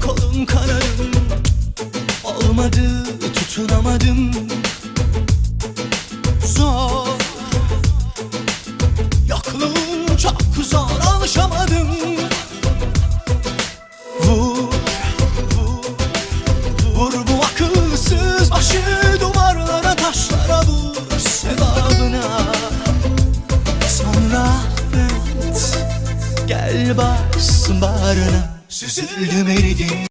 kolum kanadım Olmadı tutunamadım. Zor. Yokluğun çok zor alışamadım. Vur Vur Vur. Bu akılsız başı duvarlara taşlara vur. Sevabına. Sonra Gel bas bağrına Süzüldüm eridim